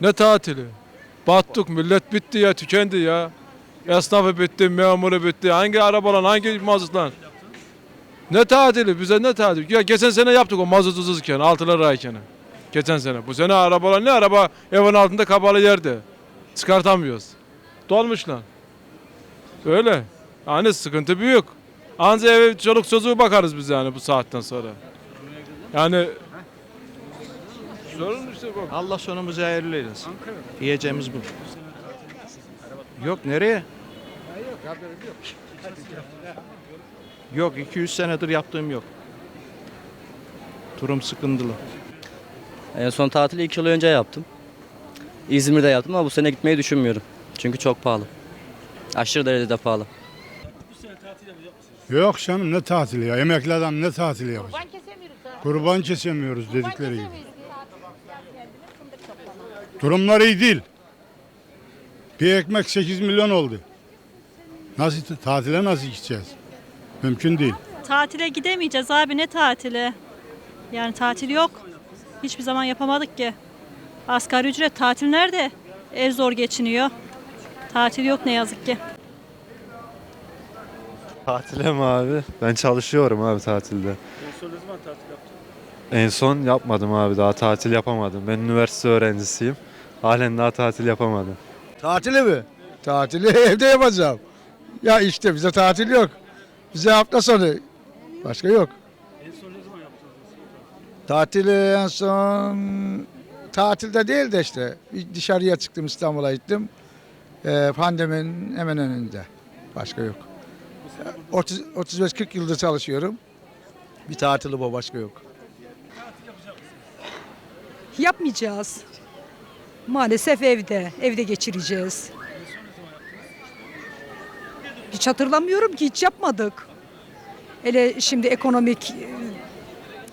Ne tatili? Battık millet bitti ya tükendi ya. Esnafı bitti, memuru bitti. Hangi arabalan, hangi mazotlan? Ne tatili? Bize ne tatil? Ya geçen sene yaptık o mazot ucuzken, 6 lirayken. Geçen sene. Bu sene arabalar ne araba? Evin altında kapalı yerde. Çıkartamıyoruz. Dolmuş lan. Öyle. Yani sıkıntı büyük. Anca eve çoluk çocuğu bakarız biz yani bu saatten sonra. Yani sorun işte bak. Allah sonumuzu hayırlı eylesin. Diyeceğimiz bu. Yok nereye? Yok 200 senedir yaptığım yok. Durum sıkıntılı. En son tatili 2 yıl önce yaptım. İzmir'de yaptım ama bu sene gitmeyi düşünmüyorum. Çünkü çok pahalı. Aşırı derecede pahalı. Yok canım ne tatili ya? Emekli adam ne tatili yapacak? Kurban kesemiyoruz dedikleri gibi. Durumlar iyi değil. Bir ekmek 8 milyon oldu. Nasıl tatile nasıl gideceğiz? Mümkün değil. Tatile gidemeyeceğiz abi ne tatili? Yani tatil yok. Hiçbir zaman yapamadık ki. Asgari ücret tatil nerede? Ev zor geçiniyor. Tatil yok ne yazık ki. Tatile mi abi? Ben çalışıyorum abi tatilde. En son ne zaman tatil yaptın? En son yapmadım abi daha tatil yapamadım. Ben üniversite öğrencisiyim. Halen daha tatil yapamadım. Tatili mi? Tatili evde yapacağım. Ya işte bize tatil yok. Bize hafta sonu. Başka yok. En son ne zaman yaptınız? Tatili en son tatilde değil de işte bir dışarıya çıktım İstanbul'a gittim. Ee, pandeminin hemen önünde. Başka yok. 30 35-40 yıldır çalışıyorum. Bir tatili bu başka yok. Yapmayacağız. Maalesef evde, evde geçireceğiz. Hiç hatırlamıyorum ki hiç yapmadık. Hele şimdi ekonomik e,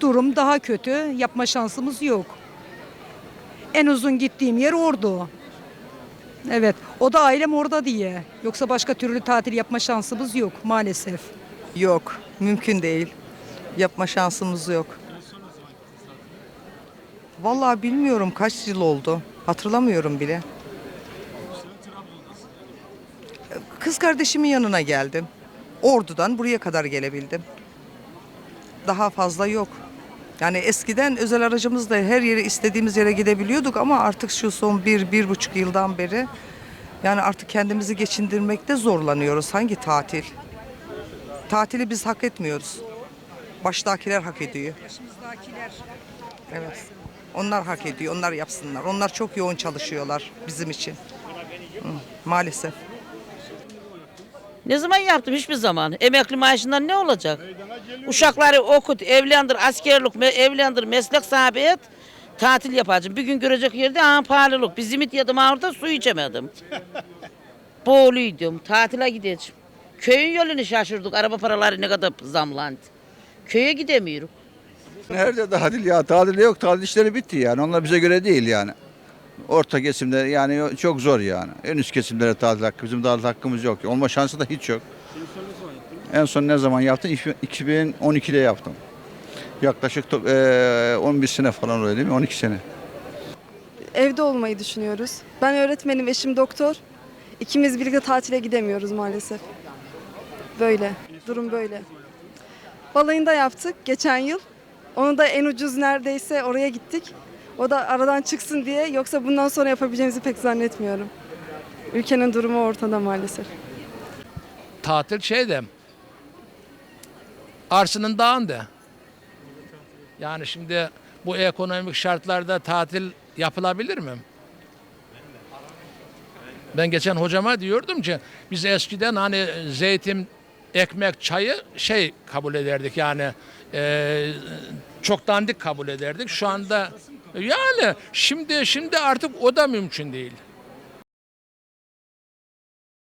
durum daha kötü. Yapma şansımız yok. En uzun gittiğim yer Ordu. Evet, o da ailem orada diye. Yoksa başka türlü tatil yapma şansımız yok maalesef. Yok, mümkün değil. Yapma şansımız yok. Vallahi bilmiyorum kaç yıl oldu. Hatırlamıyorum bile. Kız kardeşimin yanına geldim. Ordu'dan buraya kadar gelebildim. Daha fazla yok. Yani eskiden özel aracımızla her yere istediğimiz yere gidebiliyorduk ama artık şu son bir, bir buçuk yıldan beri yani artık kendimizi geçindirmekte zorlanıyoruz. Hangi tatil? Tatili biz hak etmiyoruz. Baştakiler hak ediyor. Evet. Onlar hak ediyor. Onlar yapsınlar. Onlar çok yoğun çalışıyorlar bizim için. Maalesef. Ne zaman yaptım? Hiçbir zaman. Emekli maaşından ne olacak? Uşakları okut, evlendir, askerlik, me- evlendir, meslek sahibi et. Tatil yapacağım. Bir gün görecek yerde aha pahalılık. Bir zimit yedim orada su içemedim. Boğuluydum. Tatile gideceğim. Köyün yolunu şaşırdık. Araba paraları ne kadar zamlandı. Köye gidemiyoruz. Nerede tatil ya? Tatil yok. Tatil işleri bitti yani. Onlar bize göre değil yani. Orta kesimde yani çok zor yani. En üst kesimlere tatil hakkı. Bizim tatil hakkımız yok. Olma şansı da hiç yok. En son ne zaman yaptım? 2012'de yaptım. Yaklaşık to- eee, 11 sene falan oluyor değil mi? 12 sene. Evde olmayı düşünüyoruz. Ben öğretmenim, eşim doktor. İkimiz birlikte tatile gidemiyoruz maalesef. Böyle, durum böyle. Balayında yaptık geçen yıl. Onu da en ucuz neredeyse oraya gittik. O da aradan çıksın diye. Yoksa bundan sonra yapabileceğimizi pek zannetmiyorum. Ülkenin durumu ortada maalesef. tatil şeyde arsının dağında. Yani şimdi bu ekonomik şartlarda tatil yapılabilir mi? Ben geçen hocama diyordum ki biz eskiden hani zeytin, ekmek, çayı şey kabul ederdik yani e, çok dandik kabul ederdik. Şu anda yani şimdi şimdi artık o da mümkün değil.